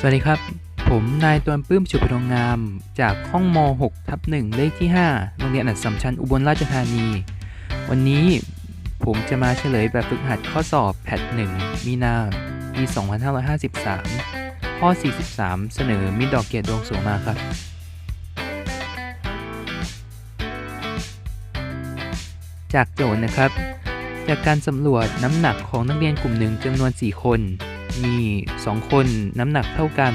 สวัสดีครับ ผมนายตวนปื้มชุพนงงาม จากห้องม 6 ทับ1เลขที่ 5 โรงเรียนอัดสัมชัญอุบลราชธานี วันนี้ผมจะมาเฉลยแบบฝึกหัดข้อสอบแพท1มีนาปี2553 ข้อ 43 เสนอมิตรดอกเกตดวงสูงมาครับจากโจทย์นะครับ จากการสำรวจน้ำหนักของนักเรียนกลุ่มหนึ่งจำนวน 4 คน มี 2 คนน้ำหนักเท่ากัน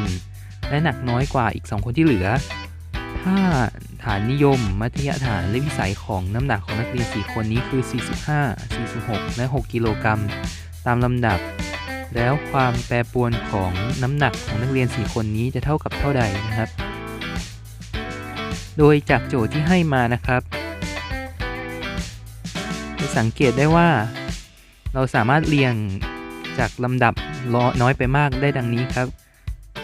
และหนักน้อยกว่าอีก 2 คนที่เหลือ ถ้าฐานนิยม มัธยฐานและวิสัยของน้ำหนักของนักเรียน 4 คนนี้คือ 45 46 และ 6 กิโลกรัมตามลำดับ แล้วความแปรปรวนของน้ำหนักของนักเรียน 4 คนนี้จะเท่ากับเท่าใดนะครับ โดยจากโจทย์ที่ให้มานะครับจะสังเกตได้ว่า เราสามารถเรียงจากลำดับ น้อยไปมากได้ดังนี้ครับ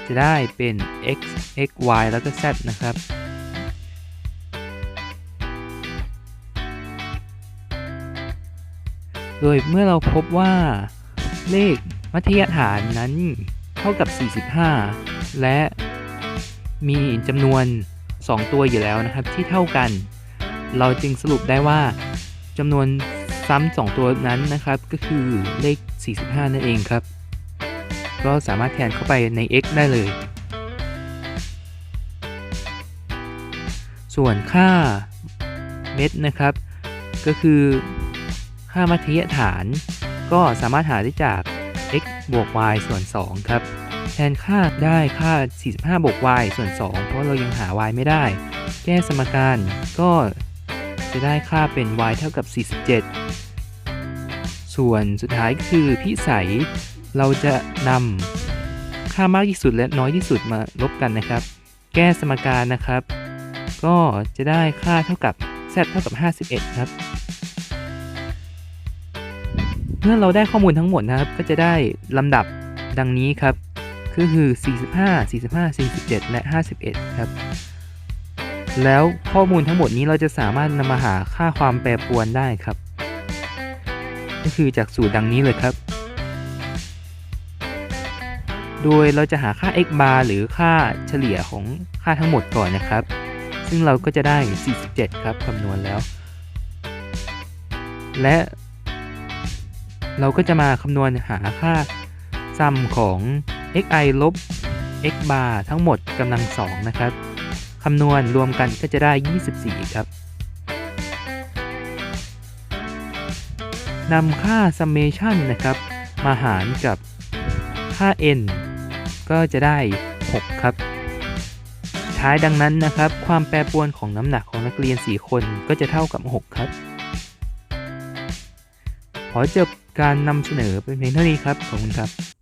จะได้เป็น x x y แล้วก็ z นะครับ โดยเมื่อเราพบว่าเลขมัธยฐานนั้นเท่ากับ 45 และมีจำนวน 2 ตัวอยู่แล้วนะครับ ที่เท่ากัน เราจึงสรุปได้ว่าจำนวนซ้ำ2ตัวนั้นนะครับ ก็คือเลข 45 นั่นเองครับ ก็สามารถแทนเข้าไปใน x ได้เลย ส่วนค่าเม็ดนะครับ ก็คือค่ามัธยฐาน ก็สามารถหาได้จาก x บวก y ส่วน 2 ครับ แทนค่าได้ค่า 45 บวก y ส่วน 2 เพราะเรายังหา y ไม่ได้ แก้สมการก็จะได้ค่าเป็น y เท่ากับ 47 ส่วนสุดท้ายคือพิสัย เราจะนำค่ามากที่สุดและน้อยที่สุดมาลบกันนะครับ แก้สมการนะครับ ก็จะได้ค่าเท่ากับ z เท่ากับ 51 ครับ เมื่อเราได้ข้อมูลทั้งหมดนะครับ ก็จะได้ลำดับดังนี้ครับ ก็คือ 45 45 47 และ 51 ครับ แล้วข้อมูลทั้งหมดนี้เราจะสามารถนำมาหาค่าความแปรปรวนได้ครับ ก็คือจากสูตรดังนี้เลยครับ โดยเราจะหาค่า x bar หรือค่าเฉลี่ยของค่าทั้งหมดก่อนนะครับ ซึ่งเราก็จะได้ 47 ครับคำนวณแล้ว และเราก็จะมาคำนวณหาค่าซัมของ xi ลบ x bar ทั้งหมดกำลังสองนะครับคำนวณรวมกันก็จะได้ 24 ครับนำค่า summation นะครับ มาหารกับค่า n ก็จะได้ 6 ครับ ท้ายดังนั้นนะครับ ความแปรปรวนของน้ำหนักของนักเรียน 4 คนก็จะเท่ากับ 6 ครับ ขอจบการนำเสนอเป็นเพียงเท่านี้ครับ ขอบคุณครับ